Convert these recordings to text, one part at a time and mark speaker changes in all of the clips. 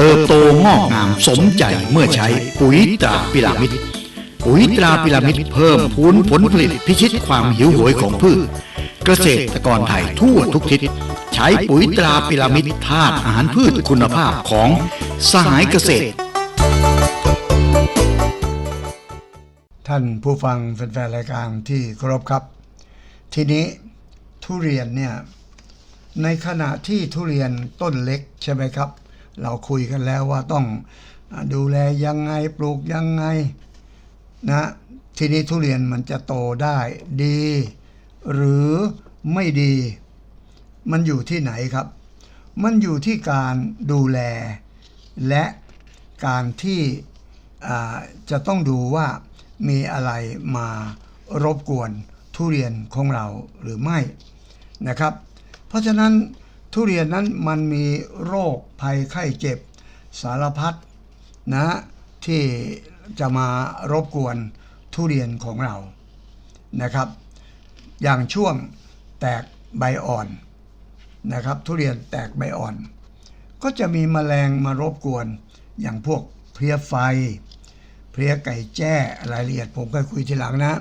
Speaker 1: เติบโตงอกงามสมใจเมื่อใช้ปุ๋ยตราพิรามิดปุ๋ยตราพิรามิดเพิ่มพูนผลผลิตพิชิตความหิวโหยของพืช เกษตรกรไทยทั่วทุกทิศ ใช้ปุ๋ยตราพิรามิดธาตุอาหารพืชคุณภาพของสหายเกษตร
Speaker 2: ท่านผู้ฟังแฟนๆรายการที่เคารพครับ ทีนี้ทุเรียนเนี่ยในขณะที่ทุเรียนต้นเล็กใช่ไหมครับ เราคุยกันแล้วว่าต้องดูแลยังไงปลูกยังไงนะทีนี้ทุเรียนมันจะโตได้ดี หรือไม่ดี มันอยู่ที่ไหนครับ มันอยู่ที่การดูแล และการที่จะต้องดูว่ามีอะไรมารบกวนทุเรียนของเราหรือไม่นะครับ เพราะฉะนั้น ทุเรียนนั้นมันมีโรคภัยไข้เจ็บ สารพัดนะที่จะมารบกวนทุเรียนของเรานะครับ อย่างช่วงแตกใบอ่อนนะครับ ทุเรียนแตกใบอ่อน ก็จะมีแมลงมารบกวน อย่างพวกเพลี้ยไฟ เพลี้ยไก่แจ้รายละเอียดผมก็คุยทีหลังนะ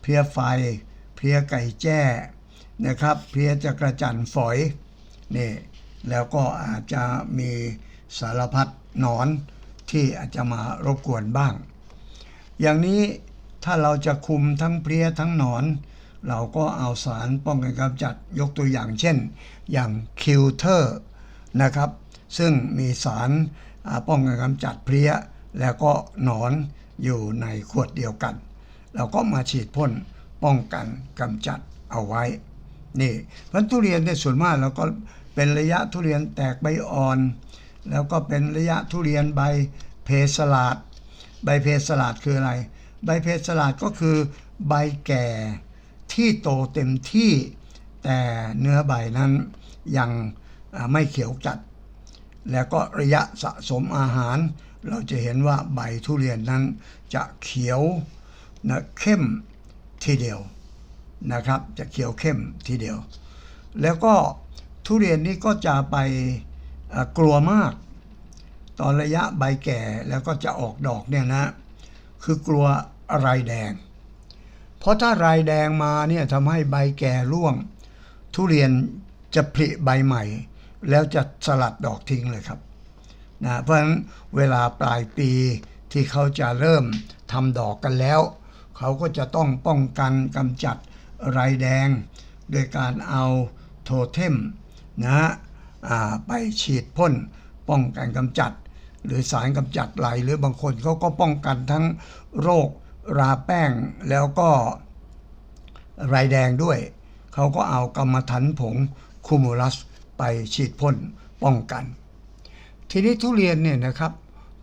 Speaker 2: เพลี้ยไฟ เพลี้ยไก่แจ้นะครับ เพลี้ยจักระจันฝอย นี่แล้วก็อาจจะมีสารพัดหนอนที่อาจจะมารบกวนบ้าง อย่างนี้ถ้าเราจะคุมทั้งเพลี้ยทั้งหนอน เราก็เอาสารป้องกันกำจัดยกตัวอย่างเช่น อย่างคิวเทอร์นะครับซึ่งมีสารป้องกันกำจัดเพลี้ย แล้วก็หนอนอยู่ในขวดเดียวกัน เราก็มาฉีดพ่นป้องกันกำจัดเอาไว้ นี่พราะทุเรียนในยส่วนมากเราก็เป็นระยะทุเรียนแตกใบอ่อน แล้วก็เป็นระยะทุเรียนใบเพสลาด ใบเพสลาดคืออะไร ใบเพสลาดก็คือใบแก่ที่โตเต็มที่แต่เนื้อใบนั้นยังไม่เขียวจัด แล้วก็ระยะสะสมอาหาร เราจะเห็นว่าใบทุเรียนนั้นจะเขียวนะเข้มทีเดียว นะครับ จะเขียวเข้มทีเดียว แล้วก็ทุเรียนนี้ก็จะไปกลัวมาก ตอนระยะใบแก่แล้วก็จะออกดอกเนี่ยนะ คือกลัวอะไรแดง เพราะถ้ารายแดงมาเนี่ยทำให้ใบแก่ร่วง ทุเรียนจะผลิใบใหม่ แล้วจะสลัดดอกทิ้งเลยครับนะเพราะฉะนั้นเวลาปลายปีที่เขาจะเริ่มทำดอกกันแล้ว เขาก็จะต้องป้องกันกำจัด ไรแดง โดยการเอาโทเทมนะฮะไปฉีดพ่นป้องกันกำจัด หรือสารกำจัดไหลหรือบางคนเขาก็ป้องกันทั้งโรคราแป้งแล้วก็ไรแดงด้วยเขาก็เอากรรมฐานผงคูมูลัสไปฉีดพ่นป้องกัน ทีนี้ทุเรียนเนี่ยนะครับ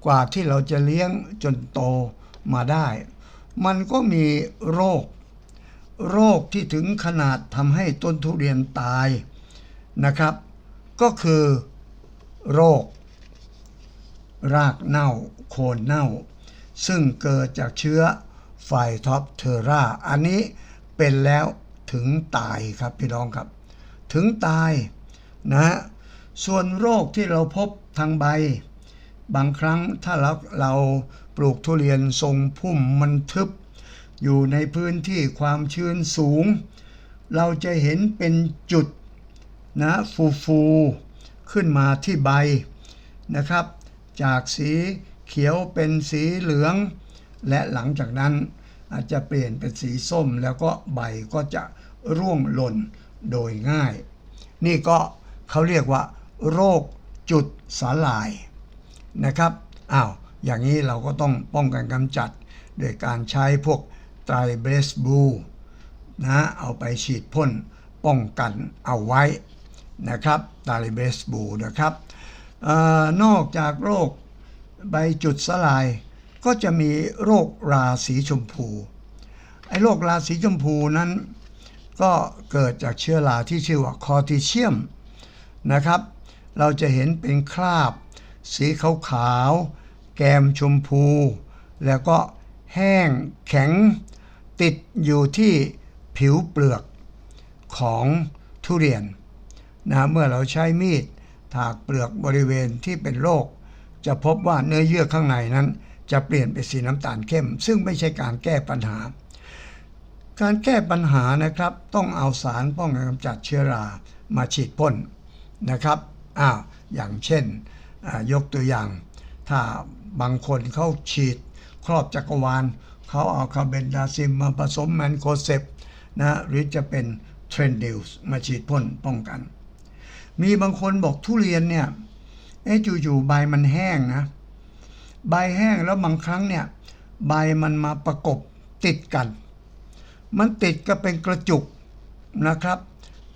Speaker 2: กว่าที่เราจะเลี้ยงจนโตมาได้ มันก็มีโรค โรคที่ถึงขนาดทำให้ต้นทุเรียนตายนะครับ ก็คือโรค รากเน่าโคนเน่า ซึ่งเกิดจากเชื้อไฟท็อปเทอร่าอันนี้เป็นแล้วถึงตายครับพี่น้องครับ ถึงตายนะฮะส่วนโรคที่เราพบทางใบ บางครั้งถ้าเราเราปลูกทุเรียนทรงพุ่มมันทึบ อยู่ในพื้นที่ความชื้นสูง เราจะเห็นเป็นจุดนะฟูฟูขึ้นมาที่ใบนะครับ จากสีเขียวเป็นสีเหลือง และหลังจากนั้นอาจจะเปลี่ยนเป็นสีส้มแล้วก็ใบก็จะร่วงหล่นโดยง่าย นี่ก็เขาเรียกว่า โรคจุดสาลายนะครับอ้าวอย่างนี้เราก็ต้องป้องกันกำจัด โดยการใช้พวก ไตรเบสบูนะเอาไปฉีดพ่นป้องกันเอาไว้นะครับไตรเบสบูนะครับออนอกจากโรคใบจุดสลาย ก็จะมีโรคราสีชมพูไอ้โรคราสีชมพูนั้น ก็เกิดจากเชื้อราที่ชื่อว่าคอติเชียมนะครับ เราจะเห็นเป็นคราบ สีขาวๆแกมชมพู แล้วก็แห้งแข็ง ติดอยู่ที่ผิวเปลือกของทุเรียนนะเมื่อเราใช้มีดถากเปลือกบริเวณที่เป็นโรคจะพบว่าเนื้อเยื่อข้างในนั้น จะเปลี่ยนเป็นสีน้ำตาลเข้ม ซึ่งไม่ใช่การแก้ปัญหา การแก้ปัญหานะครับ ต้องเอาสารป้องกันกำจัดเชื้อรามาฉีดพ่นนะครับอ้าวอย่างเช่นยกตัวอย่าง ถ้าบางคนเขาฉีดครอบจักรวาล เขาเอาคาร์เบนดาซิมมาผสมแมนโคเซปนะหรือจะเป็นเทรนดิลส์มาฉีดพ่นป้องกัน มีบางคนบอกทุเรียนเนี่ยเอ๊ะจู่ๆใบมันแห้งนะ ใบแห้งแล้วบางครั้งเนี่ย ใบมันมาประกบติดกัน มันติดก็เป็นกระจุกนะครับ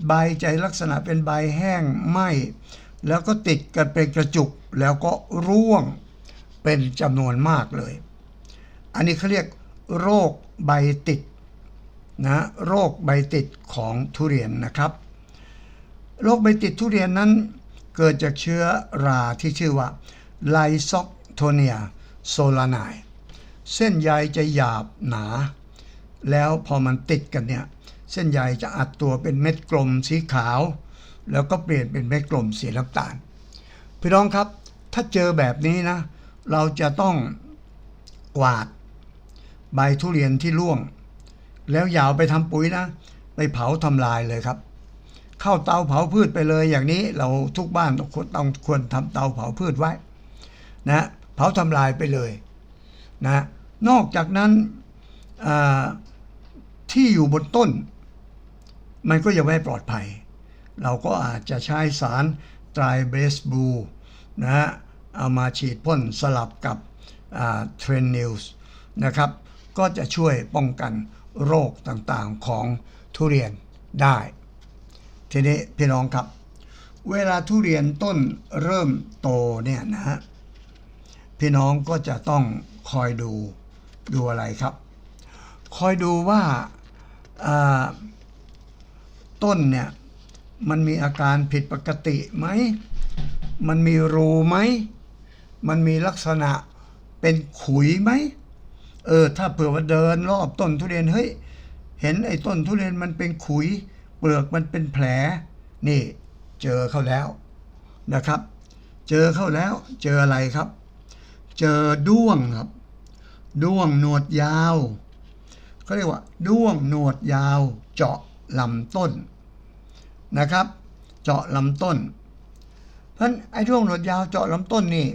Speaker 2: ใบใจลักษณะเป็นใบแห้งไหมแล้วก็ติดกันเป็นกระจุกแล้วก็ร่วงเป็นจำนวนมากเลย อันนี้เขาเรียก โรคใบติดนะโรคใบติดของทุเรียนนะครับ โรคใบติดทุเรียนนั้น เกิดจากเชื้อราที่ชื่อว่าไลซอกโทเนียโซลาไนเส้นใยจะหยาบหนา แล้วพอมันติดกันเนี่ย เส้นใยจะอัดตัวเป็นเม็ดกลมสีขาว แล้วก็เปลี่ยนเป็นเม็ดกลมสีน้ำตาล พี่น้องครับ ถ้าเจอแบบนี้นะ เราจะต้องกวาด ใบทุเรียนที่ร่วง แล้วอยาวไปทำปุ๋ยนะ ไปเผาทำลายเลยครับ เข้าเตาเผาพืชไปเลยอย่างนี้เราทุกบ้านต้องควรต้องควรทำเตาเผาพืชไว้นะเผาทำลายไปเลยนะนอกจากนั้นที่อยู่บนต้น มันก็ยังไม่ปลอดภัย เราก็อาจจะใช้สารไตรเบสบูนะฮะเอามาฉีดพ่นสลับกับเทรนนิลส์นะครับ ก็จะช่วยป้องกันโรคต่างๆของทุเรียนได้ ทีนี้พี่น้องครับ เวลาทุเรียนต้นเริ่มโตเนี่ยนะฮะพี่น้องก็จะต้องคอยดูดูอะไรครับ คอยดูว่าอ่าต้นเนี่ยมันมีอาการผิดปกติไหม มันมีรูไหม มันมีลักษณะเป็นขุยไหม เออถ้าเผื่อว่าเดินรอบต้นทุเรียนเฮ้ยเห็นไอ้ต้นทุเรียนมันเป็นขุย เปลือกมันเป็นแผล นี่เจอเข้าแล้วนะครับ เจอเข้าแล้ว เจออะไรครับ เจอด้วงครับ ด้วงหนวดยาวเขาเรียกว่า ด้วงหนวดยาว เจาะลำต้นนะครับ เจาะลำต้น เพราะนั้นไอ้ด้วงหนวดยาวเจาะลำต้นนี่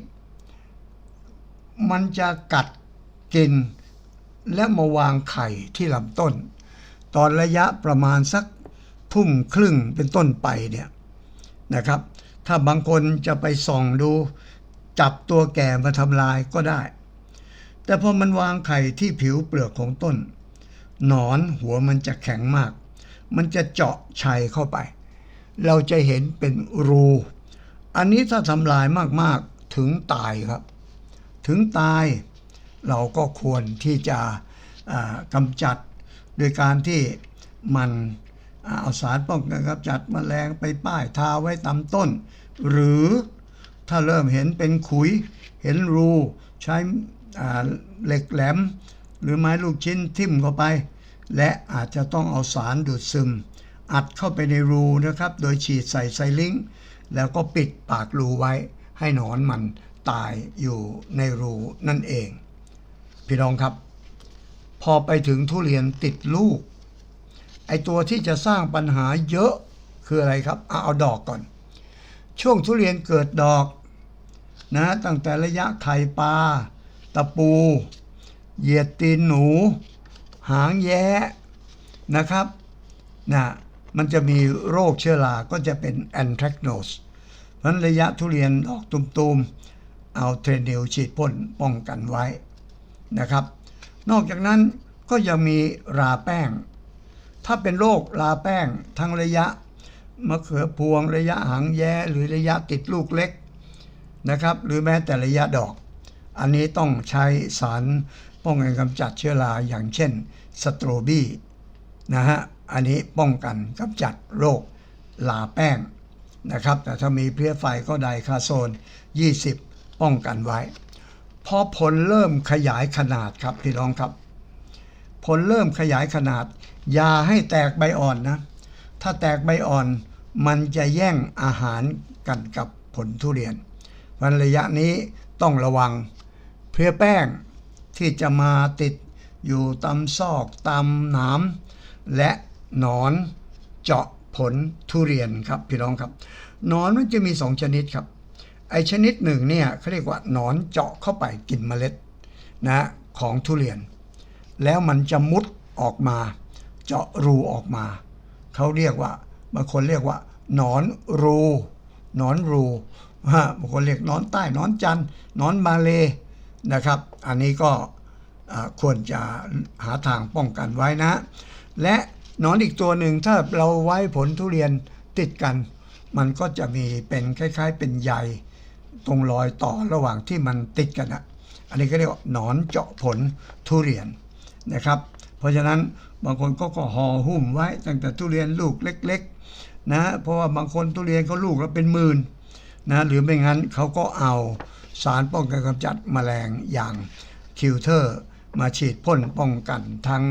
Speaker 2: มันจะกัดกิน และมาวางไข่ที่ลำต้น ตอนระยะประมาณสักทุ่มครึ่งเป็นต้นไปเนี่ยนะครับ ถ้าบางคนจะไปส่องดู จับตัวแก่มาทำลายก็ได้ แต่พอมันวางไข่ที่ผิวเปลือกของต้น หนอนหัวมันจะแข็งมาก มันจะเจาะชัยเข้าไป เราจะเห็นเป็นรู อันนี้ถ้าทำลายมากๆถึงตายครับ ถึงตาย เราก็ควรที่จะกำจัดโดยการที่มันเอาสารป้องกันกำจัดแมลงไปป้ายทาไว้ตามต้น หรือถ้าเริ่มเห็นเป็นขุย เห็นรู ใช้เหล็กแหลม หรือไม้ลูกชิ้นทิ่มเข้าไป และอาจจะต้องเอาสารดูดซึม อัดเข้าไปในรูนะครับ โดยฉีดใส่ไซลิงแล้วก็ปิดปากรูไว้ให้หนอนมันตายอยู่ในรูนั่นเอง พี่น้องครับ พอไปถึงทุเรียนติดลูก ไอตัวที่จะสร้างปัญหาเยอะคืออะไรครับเอาเอาดอกก่อน ช่วงทุเรียนเกิดดอกนะตั้งแต่ระยะไข่ปลาตะปู เหยียดตีนหนู หางแย้นะครับนะมันจะมีโรคเชื้อราก็จะเป็นแอนทร c โนสเพราะนระยะทุเรียนดอกตุมๆ เอาเทรนิลฉีดพ่นป้องกันไว้ นะครับ นอกจากนั้นก็ยังมีราแป้ง ถ้าเป็นโรคราแป้งทั้งระยะมะเขือพวงระยะหางแย้หรือระยะติดลูกเล็กนะครับ หรือแม้แต่ระยะดอก อันนี้ต้องใช้สารป้องกันกำจัดเชื้อราอย่างเช่นสโตรบี้นะฮะอันนี้ป้องกันกำจัดโรคลาแป้งนะครับ แต่ถ้ามีเพลี้ยไฟก็ไดคาโซน 20 ป้องกันไว้ พอผลเริ่มขยายขนาดครับพี่น้องครับ ผลเริ่มขยายขนาด อย่าให้แตกใบอ่อนนะ ถ้าแตกใบอ่อนมันจะแย่งอาหารกันกับผลทุเรียนวันระยะนี้ต้องระวัง เพลียแป้งที่จะมาติดอยู่ตามซอกตามหนามและหนอนเจาะผลทุเรียนครับพี่น้องครับหนอนมันจะมีสองชนิดครับ ไอชนิดหนึ่งเนี่ยเขาเรียกว่าหนอนเจาะเข้าไปกินเมล็ดนะของทุเรียน แล้วมันจะมุดออกมา เจาะรูออกมาเขาเรียกว่าบางคนเรียกว่าหนอนรูหนอนรูฮะบางคนเรียกหนอนใต้หนอนจันหนอนมาเลนะครับ อันนี้ก็ควรจะหาทางป้องกันไว้นะ และหนอนอีกตัวหนึ่งถ้าเราไว้ผลทุเรียนติดกัน มันก็จะมีเป็นคล้าย ๆ เป็นใย ตรงรอยต่อระหว่างที่มันติดกันอะอันนี้ก็เรียกว่าหนอนเจาะผลทุเรียนนะครับ เพราะฉะนั้นบางคนก็ก็ห่อหุ้มไว้ตั้งแต่ทุเรียนลูกเล็กๆนะเพราะว่าบางคนทุเรียนเขาลูกแล้วเป็นหมื่นนะหรือไม่งั้นเขาก็เอาสารป้องกันกำจัดแมลงอย่างคิวเทอร์มาฉีดพ่นป้องกันทั้ง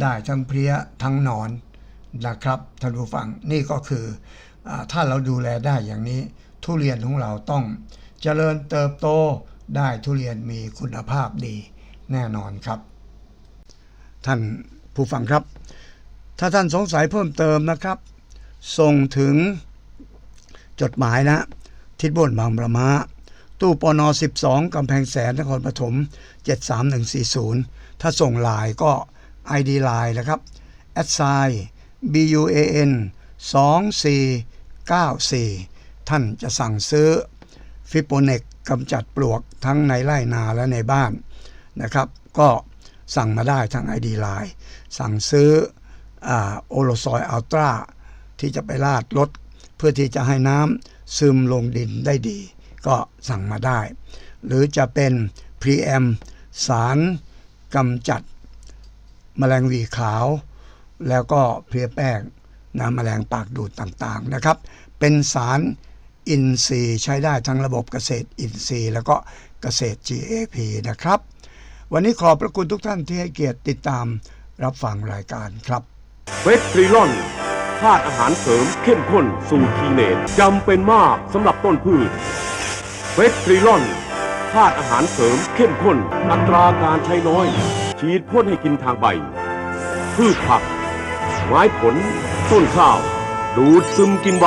Speaker 2: ได้ทั้งเพลี้ยทั้งหนอนนะครับท่านผู้ฟังนี่ก็คืออถ้าเราดูแลได้อย่างนี้ ทุเรียนของเราต้องเจริญเติบโตได้ทุเรียนมีคุณภาพดีแน่นอนครับ ท่านผู้ฟังครับ ถ้าท่านสงสัยเพิ่มเติมนะครับ ส่งถึงจดหมายนะ ทิศบนบางประมาตู้ปน 12 กำแพงแสนนครปฐม 73140 ถ้าส่งลน์ก็ ID ลน์นะครับ a d s i BUAN 2494 ท่านจะสั่งซื้อฟิโปเนกกำจัดปลวกทั้งในไร่นาและในบ้านนะครับ ก็สั่งมาได้ทาง ID ไลน์สั่งซื้อโอโลซอยอัลตราที่จะไปลาดรถเพื่อที่จะให้น้ำซึมลงดินได้ดี ก็สั่งมาได้ หรือจะเป็นพรีแอมสารกำจัดแมลงวีขาว แล้วก็เพลียแป้งนะแมลงปากดูดต่างๆนะครับ เป็นสาร อินทรีย์ใช้ได้ทั้งระบบเกษตรอินทรีย์ แล้วก็เกษตร GAP นะครับ วันนี้ขอบพระคุณทุกท่านที่ให้เกียรติติดตามรับฟังรายการครับ
Speaker 3: เวสตรีลอนธาตุอาหารเสริมเข้มข้นสูตรทีเนตจำเป็นมากสำหรับต้นพืชเวสรีลอนธาตุอาหารเสริมเข้มข้น อัตราการใช้น้อย ฉีดพ่นให้กินทางใบ พืชผัก ไม้ผล ต้นข้าว ดูดซึมกินใบ